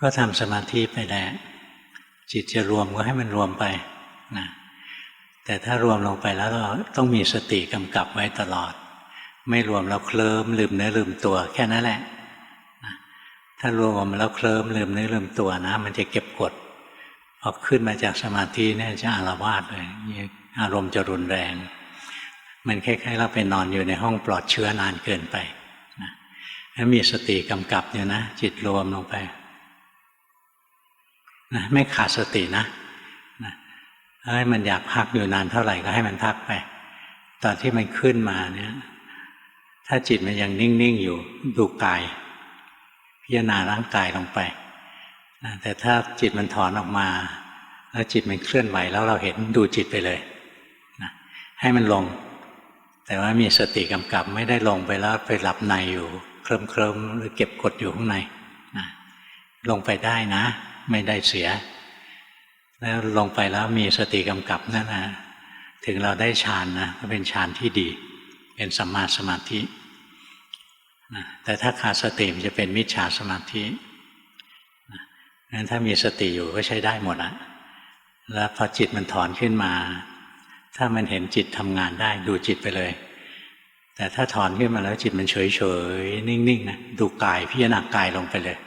ก็ทำสมาธิไปแหล้จิตจะรวมก็ให้มันรวมไปนะแต่ถ้ารวมลงไปแล้วเราต้องมีสติกำกับไว้ตลอด ไม่รวมแล้วเคลิ้มลืมเนื้อลืมตัวแค่นั้นแหละนะถ้ารวมแล้วเคลิ้มลืมเนื้อลืมตัวนะ มันจะเก็บกดพอขึ้นมาจากสมาธิเนี่ยจะอาละวาดเลยอารมณ์จะรุนแรง มันคล้ายๆเราไปนอนอยู่ในห้องปลอดเชื้อนานเกินไปนะถ้ามีสติกำกับอยู่นะ จิตรวมลงไป นะไม่ขาดสตินะนะให้มันอยากพักอยู่นานเท่าไหร่ก็ให้มันพักไป ตอนที่มันขึ้นมาเนี่ย ถ้าจิตมันยังนิ่งๆอยู่ดูกาย พิจารณาร่างกายลงไปนะแต่ถ้าจิตมันถอนออกมา แล้วจิตมันเคลื่อนไหวแล้วเราเห็นดูจิตไปเลยนะให้มันลง แต่ว่ามีสติกำกับไม่ได้ลงไปแล้วไปหลับในอยู่ เคลิ้มเคลิมหรือเก็บกดอยู่ข้างในนะลงไปได้นะ ไม่ได้เสีย แล้วลงไปแล้วมีสติกำกับนั่นนะถึงเราได้ฌานนะก็เป็นฌานที่ดี เป็นสัมมาสมาธินะแต่ถ้าขาดสติมันจะเป็นมิจฉาสมาธินะงั้นถ้ามีสติอยู่ก็ใช้ได้หมดอะแล้วพอจิตมันถอนขึ้นมา ถ้ามันเห็นจิตทำงานได้ดูจิตไปเลย แต่ถ้าถอนขึ้นมาแล้วจิตมันเฉยๆนิ่งๆนะดูกายพิจารณากายลงไปเลย